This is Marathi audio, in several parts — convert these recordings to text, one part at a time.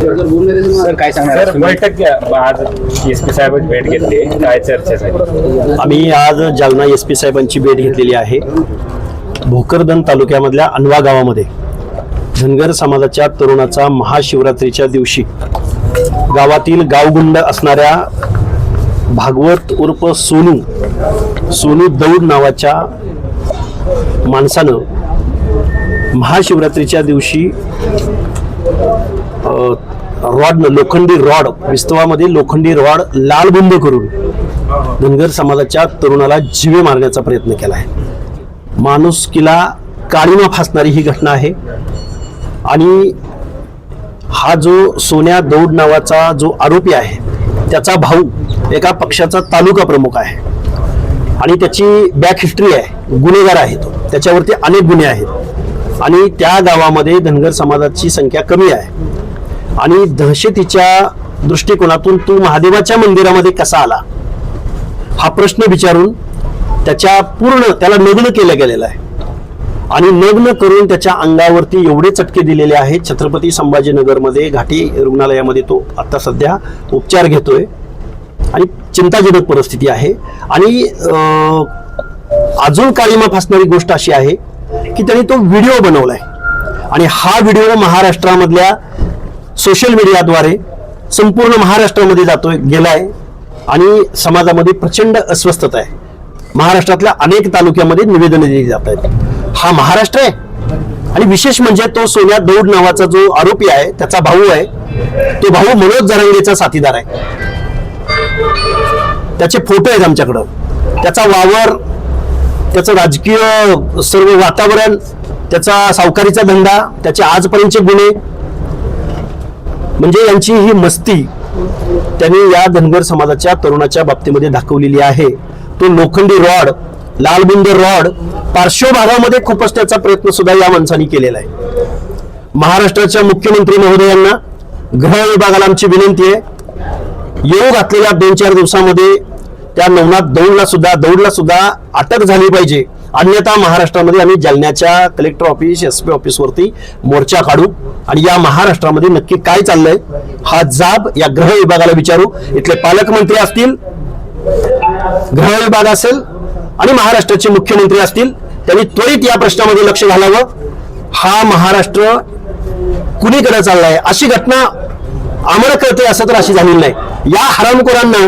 सर काय सांगणार? सर बैठक घ्या. आज एस पी साहेबांची भेट घेतली. काय चर्चा झाली आम्ही आज जालना एस पी साहेबांची भेट घेतलेली आहे. भोकरदन तालुक्यामधल्या अनवा गावामध्ये धनगर समाजाच्या तरुणाचा महाशिवरात्रीच्या दिवशी गावातील गावगुंड असणाऱ्या भागवत उर्फ सोनू सोनू दौड नावाच्या माणसानं महाशिवरात्रीच्या दिवशी रॉडनं लोखंडी रॉड विस्तवामध्ये लोखंडी रॉड लालबुंद करून धनगर समाजाच्या तरुणाला जीवे मारण्याचा प्रयत्न केला आहे. माणुसकीला काळीमा फासणारी ही घटना आहे. आणि हा जो सोन्या दौड नावाचा जो आरोपी आहे त्याचा भाऊ एका पक्षाचा तालुका प्रमुख आहे. आणि त्याची बॅक हिस्ट्री आहे. गुन्हेगार आहे तो. त्याच्यावरती अनेक गुन्हे आहेत. आणि त्या गावामध्ये धनगर समाजाची संख्या कमी आहे. आणि दहशतीच्या दृष्टिकोनातून तू महादेवाच्या मंदिरामध्ये कसा आला हा प्रश्न विचारून त्याच्या पूर्ण त्याला नग्न केलं गेलेलं आहे. आणि नग्न करून त्याच्या अंगावरती एवढे चटके दिलेले आहेत. छत्रपती संभाजीनगरमध्ये घाटी रुग्णालयामध्ये तो आत्ता सध्या उपचार घेतोय. आणि चिंताजनक परिस्थिती आहे. आणि अजून काळीमा फासणारी गोष्ट अशी आहे की त्यांनी तो व्हिडिओ बनवलाय. आणि हा व्हिडिओ महाराष्ट्रामधल्या सोशल मीडियाद्वारे संपूर्ण महाराष्ट्रामध्ये जातोय गेलाय. आणि समाजामध्ये प्रचंड अस्वस्थता आहे. महाराष्ट्रातल्या अनेक तालुक्यामध्ये निवेदन दिली जात आहेत. हा महाराष्ट्र आहे. आणि विशेष म्हणजे तो सोन्या दौड नावाचा जो आरोपी आहे त्याचा भाऊ आहे. तो भाऊ मनोज जरांगेचा साथीदार आहे. त्याचे फोटो आहेत आमच्याकडं. त्याचा वावर त्याचं राजकीय सर्व वातावरण त्याचा सावकारीचा धंदा त्याचे आजपर्यंतचे गुन्हे. म्हणजे यांची ही मस्ती त्यांनी या धनगर समाजाच्या तरुणाच्या बाबतीमध्ये दाखवलेली आहे. ते लोखंडी रॉड लालबुंद रॉड पार्श्वभागामध्ये खुपसण्याचा प्रयत्न सुद्धा या माणसाने केलेला आहे. महाराष्ट्राच्या मुख्यमंत्री महोदयांना गृह विभागाला आमची विनंती आहे. येऊ घातलेल्या दोन चार दिवसामध्ये त्या नवनाथ दौडला सुद्धा दौडला सुद्धा अटक झाली पाहिजे. अन्यथा महाराष्ट्रामध्ये आम्ही जालन्याच्या कलेक्टर ऑफिस एस पी ऑफिसवरती मोर्चा काढू आणि या महाराष्ट्रामध्ये नक्की काय चाललंय हा जाब या गृह विभागाला विचारू. इथले पालकमंत्री असतील गृह विभाग असेल आणि महाराष्ट्राचे मुख्यमंत्री असतील त्यांनी त्वरित या प्रश्नामध्ये लक्ष घालावं. हा महाराष्ट्र कुणीकडे चाललाय? अशी घटना आम्हाला कळते असं तर अशी झालेली नाही. या हरामखोरांना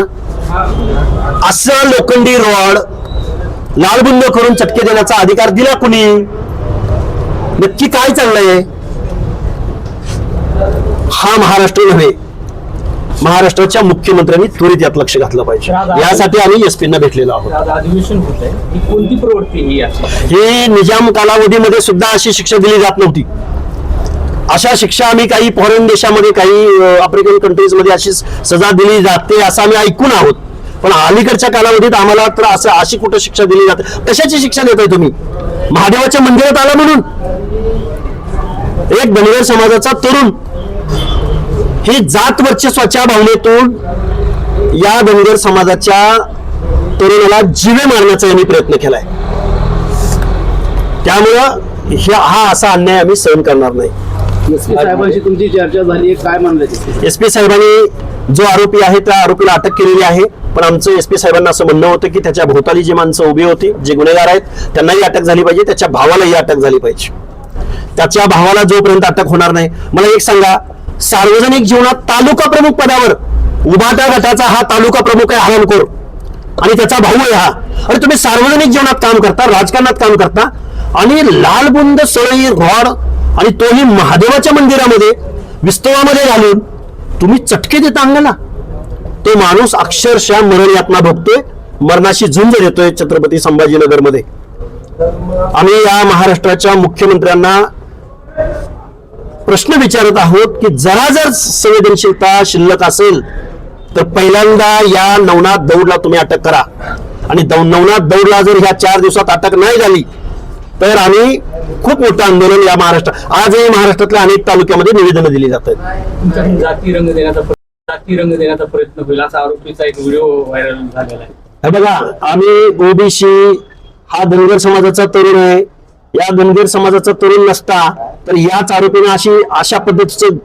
असं लोखंडी रॉड लालबुंद करून चटके देण्याचा अधिकार दिला कुणी? नक्की काय चाललंय? हा महाराष्ट्र नव्हे. महाराष्ट्राच्या मुख्यमंत्र्यांनी त्वरित यात लक्ष घातलं पाहिजे. यासाठी आम्ही एस पीना भेटलेलो आहोत. आज अधिवेशन होत आहे कोणती प्रवृत्ती ही निजाम कालावधीमध्ये सुद्धा अशी शिक्षा दिली जात नव्हती. अशा शिक्षा आम्ही काही फॉरेन देशामध्ये काही आफ्रिकन कंट्रीजमध्ये अशी सजा दिली जाते असं आम्ही ऐकून आहोत. पण अलीकडच्या कालावधीत आम्हाला तर असं अशी कुठं शिक्षा दिली जाते? कशाची शिक्षा देताय तुम्ही? महादेवाच्या मंदिरात आला म्हणून. एक धनगर समाजाचा तरुण ही जात वर्चस्वाच्या भावनेतून या धनगर समाजाच्या तरुणाला जीवे मारण्याचा यांनी प्रयत्न केलाय. त्यामुळं हा असा अन्याय आम्ही सहन करणार नाही. एस पी साहेबांशी तुमची चर्चा झाली काय म्हणलं एस पी साहेबांनी जो आरोपी आहे त्या आरोपीला अटक केलेली आहे. पण आमचं एस पी साहेबांना असं म्हणणं होतं की त्याच्या भोवताली जी माणसं उभी होती जे गुन्हेगार आहेत त्यांनाही अटक झाली पाहिजे त्याच्या भावालाही अटक झाली पाहिजे. त्याच्या भावाला जोपर्यंत अटक होणार नाही मला एक सांगा सार्वजनिक जीवनात तालुका प्रमुख पदावर उभाटा गटाचा हा तालुका प्रमुख आहे हरणखोर आणि त्याचा भाऊ आहे हा. आणि तुम्ही सार्वजनिक जीवनात काम करता राजकारणात काम करता आणि लालबुंद सळई रॉड आणि तोही महादेवाच्या मंदिरामध्ये विस्तवामध्ये घालून तुम्ही चटके देता अंगाला. तो माणूस अक्षरशः मरण यातना भोगतोय मरणाशी झुंज देतोय छत्रपती संभाजीनगरमध्ये. आम्ही या महाराष्ट्राच्या मुख्यमंत्र्यांना प्रश्न विचारत आहोत की जरा जर संवेदनशीलता शिल्लक असेल तर पहिल्यांदा या नवनाथ दौडला तुम्ही अटक करा. आणि दौ- नवनाथ दौडला जर ह्या चार दिवसात अटक नाही झाली तर आम्ही खूप मोठं आंदोलन या महाराष्ट्र आजही महाराष्ट्रातल्या अनेक तालुक्यामध्ये निवेदनं दिली जात आहेत. जाती रंग देण्याचा जाती रंग देण्याचा प्रयत्न होईल असा आरोपीचा एक व्हिडिओ व्हायरल झालेला आहे. हे बघा आम्ही ओबीसी हा धनगर समाजाचा तरुण आहे. या धनगर समाजाचा तरुण नसता तर याच आरोपीने अशी अशा पद्धतीचं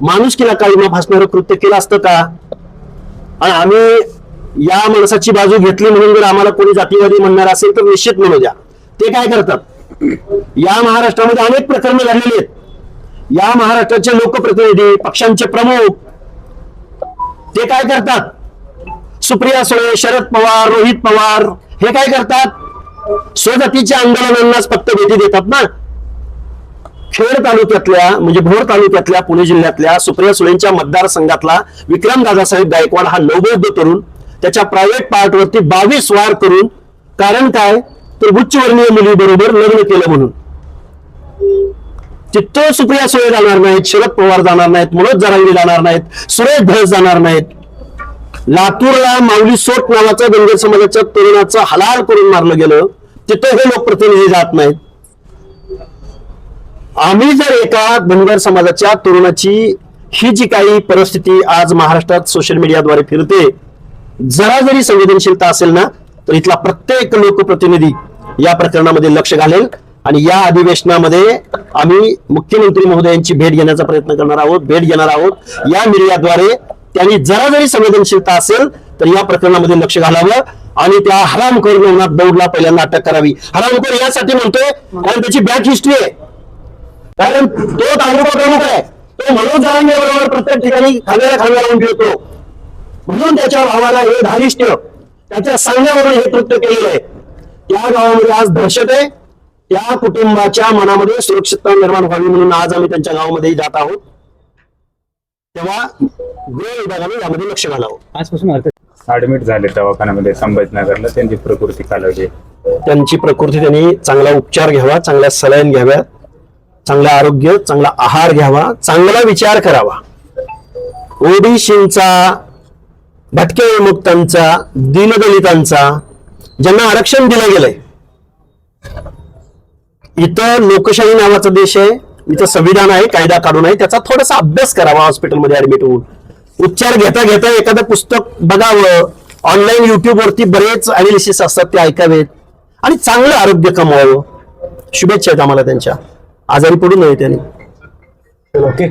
माणुसकीला काळीमा फासणारं कृत्य केलं असतं का? आणि आम्ही या माणसाची बाजू घेतली म्हणून जर आम्हाला कोणी जातीवादी म्हणणार असेल तर निश्चित म्हणू द्या. ते काय करतात? या महाराष्ट्रामध्ये अनेक प्रकरण घडलेली आहेत. या महाराष्ट्राचे लोकप्रतिनिधी पक्षांचे प्रमुख ते काय करतात? सुप्रिया सुळे शरद पवार रोहित पवार हे काय करतात? स्वजातीच्या आंदोलनांनाच फक्त भेटी देतात ना. खेड तालुक्यातल्या म्हणजे भोर तालुक्यातल्या पुणे जिल्ह्यातल्या सुप्रिया सुळेंच्या मतदारसंघातला विक्रम दादासाहेब गायकवाड हा नवबौद्ध तरुण त्याच्या प्रायव्हेट पार्टवरती बावीस वार करून कारण काय? तर उच्चवर्णीय मुलीबरोबर लग्न केलं म्हणून. तिथं सुप्रिया सुळे जाणार नाहीत शरद पवार जाणार नाहीत मनोज जरांगी जाणार नाहीत सुरेश धस जाणार नाहीत. लातूरला माऊली सोट नावाचा धनगर समाजाच्या तरुणाचं हलाल करून मारलं गेलं. तिथं हे लोकप्रतिनिधी जात नाहीत. आम्ही जर एका धनगर समाजाच्या तरुणाची ही जी काही परिस्थिती आज महाराष्ट्रात सोशल मीडियाद्वारे फिरते जरा जरी संवेदनशीलता असेल ना तर इथला प्रत्येक लोकप्रतिनिधी या प्रकरणामध्ये लक्ष घालेल आणि या अधिवेशनामध्ये आम्ही मुख्यमंत्री महोदयांची भेट घेण्याचा प्रयत्न करणार आहोत भेट घेणार आहोत. या मीडियाद्वारे त्यांनी जरा जरी संवेदनशीलता असेल तर या प्रकरणामध्ये लक्ष घालावं आणि त्या हरामखोर नवनाथ दौडला पहिल्यांदा अटक करावी. हरामखोर यासाठी म्हणतोय कारण त्याची बॅक हिस्ट्री आहे. कारण तो तालुका प्रमुख आहे. तो मनोज जरांगे बरोबर प्रत्येक ठिकाणी खांद्याला खांदा लावून ठेवतो. म्हणून त्याच्या भावाला हे धारिष्ट त्याच्या सांगण्यावरून हे कृत्य केलेलं आहे. त्या गावामध्ये आज दहशत आहे. त्या कुटुंबाच्या मनामध्ये सुरक्षितता निर्माण व्हावी म्हणून आज आम्ही त्यांच्या गावामध्ये जात आहोत. तेव्हा गृह विभागाने यामध्ये लक्ष घालावं. आजपासून ऍडमिट झाले दवाखान्यामध्ये संभाजीनगरला त्यांची प्रकृती कालवली त्यांची प्रकृती त्यांनी चांगला उपचार घ्यावा चांगल्या सलाईन घ्याव्या चांगलं आरोग्य चांगला आहार घ्यावा चांगला विचार करावा. ओबीसींचा भटके विमुक्तांचा दीनदलितांचा ज्यांना आरक्षण दिलं गेलंय. इथं लोकशाही नावाचा देश आहे इथं संविधान आहे कायदा काढून आहे त्याचा थोडासा अभ्यास करावा हॉस्पिटलमध्ये ऍडमिट होऊन. उपचार घेता घेता एखादं पुस्तक बघावं. ऑनलाईन युट्यूबवरती बरेच अनालिसिस असतात ते ऐकावेत. आणि चांगलं आरोग्य कमवावं शुभेच्छा आहेत आम्हाला त्यांच्या. आजारी पडू नये त्यांनी. ओके